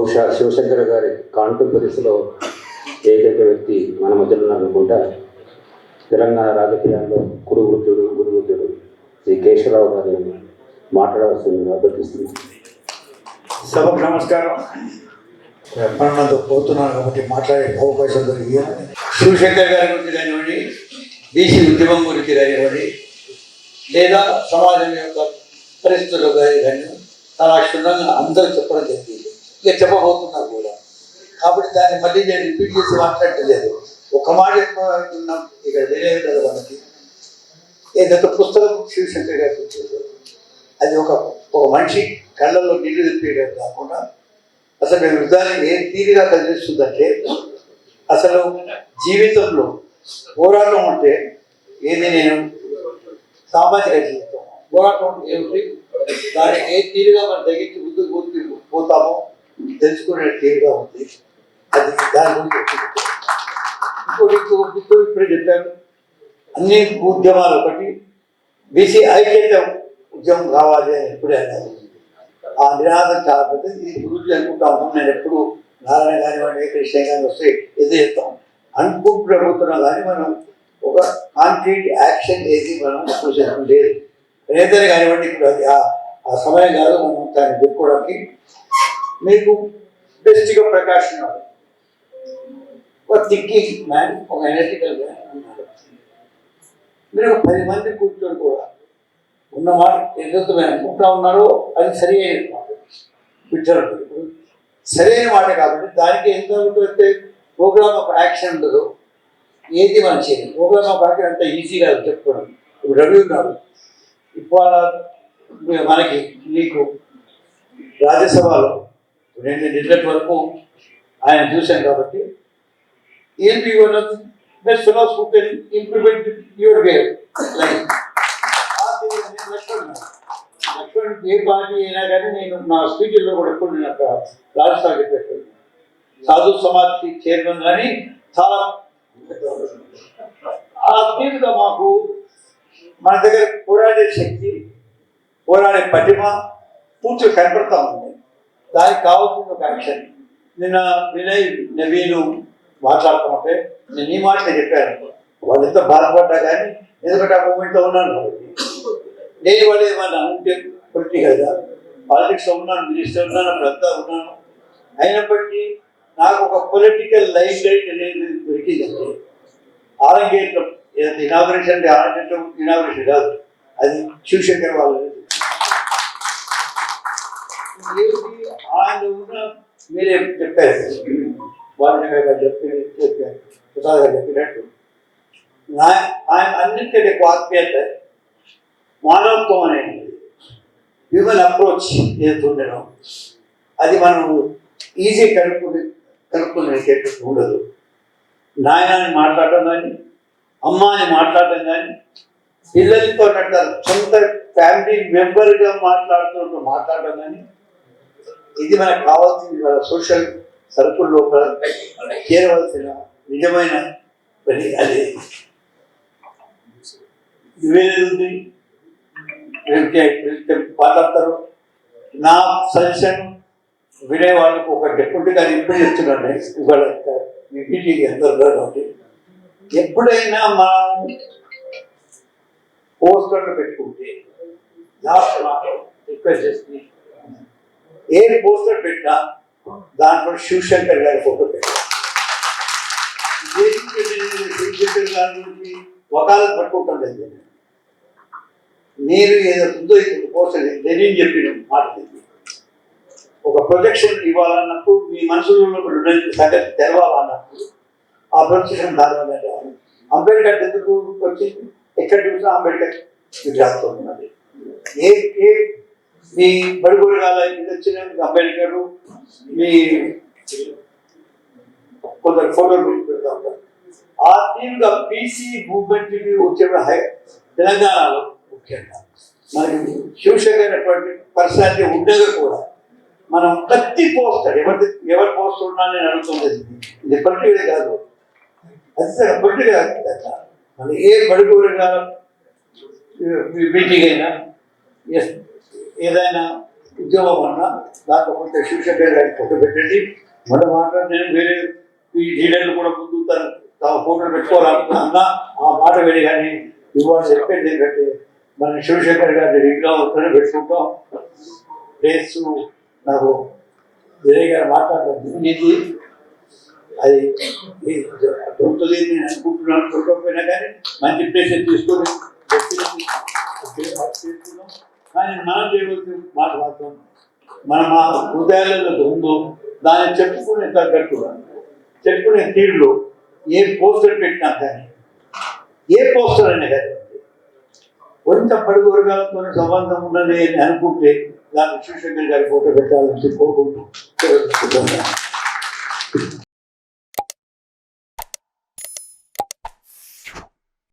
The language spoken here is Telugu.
బహుశా శివశంకర్ గారి కాంటెంపరీస్లో ఏకైక వ్యక్తి మన మధ్యలో ఉన్నారనుకుంటా తెలంగాణ రాజకీయాల్లో కురుగుతుడు గురుగుతుడు శ్రీ కేశవరావు గారిని మాట్లాడవలసిందిగా అభ్యర్థిస్తున్నాను. సభకు నమస్కారం. పనులతో పోతున్నాను కాబట్టి మాట్లాడే అవకాశం దొరికింది. శివశంకర్ గారి గురించి కానివ్వండి బీసీ ఉద్యమం గురించి కానివ్వండి లేదా సమాజం యొక్క పరిస్థితులు కానీ చాలా క్షుణ్ణంగా అందరూ చెప్పడం జరిగింది. ఇక చెప్పబోతున్నారు కూడా. కాబట్టి దాన్ని మళ్ళీ నేను రిపీట్ చేసి మాట్లాడలేదు. ఒక మాట చెప్పుకుంటున్నాం ఇక్కడ తెలియదు కదా మనకి ఏదైతే పుస్తకం శివశంకర్ గారి అది ఒక ఒక మనిషి కళ్ళల్లో నీళ్ళు తెప్పేయడం కాకుండా అసలు నేను విధానం ఏ తీరిగా కనిపిస్తుందంటే అసలు జీవితంలో పోరాటం అంటే ఏది నేను? సామాజిక జీవితం. పోరాటం ఏమిటి? దాన్ని ఏ తీరుగా మనం తగ్గించి ముందుకు పోతామో తెలుసుకునే తీరుగా ఉంది. అది దాని గురించి చెప్పింది. ఇంకోటి ఇంకో ఇప్పుడే చెప్పాను. అన్ని ఉద్యమాలు ఒకటి. బీసీ ఐక్యత ఉద్యమం కావాలి అని ఎప్పుడే అన్నారు. ఆ నినాదం చాలా పెద్దది ఇది గురించి అనుకుంటా ఉన్నాం నేను ఎప్పుడు నారాయణ కానివ్వండి కృష్ణ కానీ వస్తే ఎదురు చెప్తాం అనుకుంటున్నాం కానీ మనం ఒక కాంక్రీట్ యాక్షన్ ఏది మనం ఎప్పుడు చేయడం లేదు. ఏదైనా కానివ్వండి ఇప్పుడు అది ఆ ఆ సమయం కాదు. మనం దాన్ని పెట్టుకోవడానికి మీకు బెస్ట్గా ప్రకాశం ఉన్నాడు ఒక థింకింగ్ మ్యాన్ ఒక ఎనర్జికల్ మ్యాన్ ఉన్నాడు మీరు ఒక పది మంది కూర్చొని కూడా ఉన్న మాట ఏదైతే మేము అనుకుంటా ఉన్నారో అది సరి అయిన మాట పిక్చర్ సరైన మాట కాబట్టి దానికి ఎంత ఉంటుందంటే ప్రోగ్రామ్ ఆఫ్ యాక్షన్ ఉండదు. ఏది మనం చేయాలి ప్రోగ్రామ్ ఆఫ్ యాక్షన్ అంత ఈజీ కాదు చెప్పుకోవడం. ఇప్పుడు రవి ఉన్నారు ఇవాళ మనకి నీకు రాజ్యసభలో రెండు నిన్నటి వరకు ఆయన చూశాను కాబట్టి ఏంటి best ఫిలాస్ who implement your way Lakshman A party అయినా కానీ నేను నా స్పీచ్లో కూడా ఎప్పుడు నేను అక్కడ రాజస్థాన్ చెప్పేస్తాను. సాధు సమాజ్కి చైర్మన్ కానీ చాలా ఆ తీరుగా మాకు మన దగ్గర పోరాడే శక్తి పోరాడే పటిమ పూర్తిగా కనపడతా ఉంది. దానికి కావాల్సిన ఒక యాక్షన్ నిన్న వినయ్ నవీను మాట్లాడుతుంటే నేను ఈ మాటలే చెప్పాను. వాళ్ళు ఎంత బాధపడ్డా కానీ ఎందుకంటే ఆ మూమెంట్లో ఉన్నాను నేను వాళ్ళు ఏమన్నా ఉంటే పొలిటికల్గా పాలిటిక్స్లో ఉన్నాను మినిస్టర్ ఉన్నాను అప్పుడు ఉన్నాను. అయినప్పటికీ నాకు ఒక పొలిటికల్ లైఫ్ లైట్ అనేది దొరికిందంటే ఆరంగేట్లో ఏదైతే ఇనాగ్రేషన్ అంటే ఆరంగేట్లో ఇనాగ్రేషన్ కాదు అది శివశంకర్ వాళ్ళు ఏమిటి? ఆయన కూడా మీరేం చెప్పారు వారిని చెప్పిన చెప్పారు ప్రసాద్ గారు చెప్పినట్టు. నా ఆయన అన్నింటికంటే ఎక్కువ ఆత్మీయత మానవత్వం అనేది హ్యూమన్ అప్రోచ్ ఏదైతే అది మనం ఈజీ కనుక్కుని కలుపుకునేటట్టు ఉండదు. నాయన అని మాట్లాడటం కానీ అమ్మ అని మాట్లాడటం కానీ పిల్లలతో అంటారు సొంత ఫ్యామిలీ మెంబర్గా మాట్లాడుతూ మాట్లాడటం కానీ ఇది మనకు కావాల్సింది మన సోషల్ సర్కుల్ లోపల చేరవలసిన నిజమైన పని అది. ఇవేది ఉంది మాట్లాడతారు. నా సజెషన్ వినే వాళ్ళకు ఒక డెప్యూటీ గారు ఇప్పుడు చెప్తున్నాను ఇవాళ మీ అందరూ ఎప్పుడైనా మనం పోస్టర్లు పెట్టుకుంటే లాస్ట్ మాట రిక్వెస్ట్ చేసి ఏ పోస్టర్ పెట్టినా దాంట్లో శివశంకర్ గారి ఫోటో పెట్టాలి శివశంకర్ గారి గురించి వకాలను పట్టుకుంటాం లేదు. నేను. మీరు ఏదో ఉందో ఇది పోస్టర్ లెనిన్ చెప్పిన మాట ఒక ప్రొజెక్షన్ ఇవ్వాలన్నప్పుడు మీ మనసులో ఉన్న సంగతి తెలవాలన్నప్పుడు ఆ ప్రొజెక్షన్ దాని అంబేద్కర్ ఎందుకు వచ్చింది ఎక్కడ చూసినా అంబేద్కర్ విగ్రహంతో ఉన్నది. ఏ ఏ మీ బడుగురు కాల వచ్చిన అంబేద్కర్ మీ కొందరు ఫోటోలు పెడతా ఉంటారు. ఆ తీరుగా బీసీ మూవ్మెంట్ వచ్చే తెలంగాణలో ముఖ్యంగా. మనకి శివశంకర్ అనేటువంటి పర్సనాలిటీ ఉండగా కూడా. మనం ప్రతి పోస్తాడు. ఎవరి ఎవరి పోస్టర్ ఉన్నా నేను అడుగుతుంది ఇది పొలిటికల్ కాదు. అది పొలిటికల్ మన ఏ బడుగు వర్గాల మీటింగ్ అయినా ఎస్ ఏదైనా ఉద్యోగం అన్న శివశంకర్ గారికి ఫోటో పెట్టండి. మనం మాట్లాడి నేను వేరే ఈ లీడర్లు కూడా ముందు తన తాము ఫోటోలు పెట్టుకోవాలనుకున్నా అన్న ఆ మాట వేరే కానీ ఇవాళ చెప్పేది ఏంటంటే మన శివశంకర్ గారి విగ్రహం పెట్టుకుంటాం. ప్లేస్ నాకు వేరే గారు మాట్లాడడం ఇది అది దొరుకుతుంది నేను అనుకుంటున్నాను. దొరకకపోయినా కానీ మంచి ప్లేస్ తీసుకొని. కానీ మనం చేయవలసిన మాట మాత్రం మన మా హృదయాలలో ఉందో దాన్ని చెప్పుకునే తగ్గట్టు చెప్పుకునే తీరులో ఏ పోస్టర్ పెట్టినా కానీ ఏ పోస్టర్ అయినా కానీ కొంత పడుగు వర్గాలతో సంబంధం ఉన్నది అని అనుకుంటే దాన్ని శివశంకర్ గారి ఫోటో పెట్టాలని కోరుకుంటూ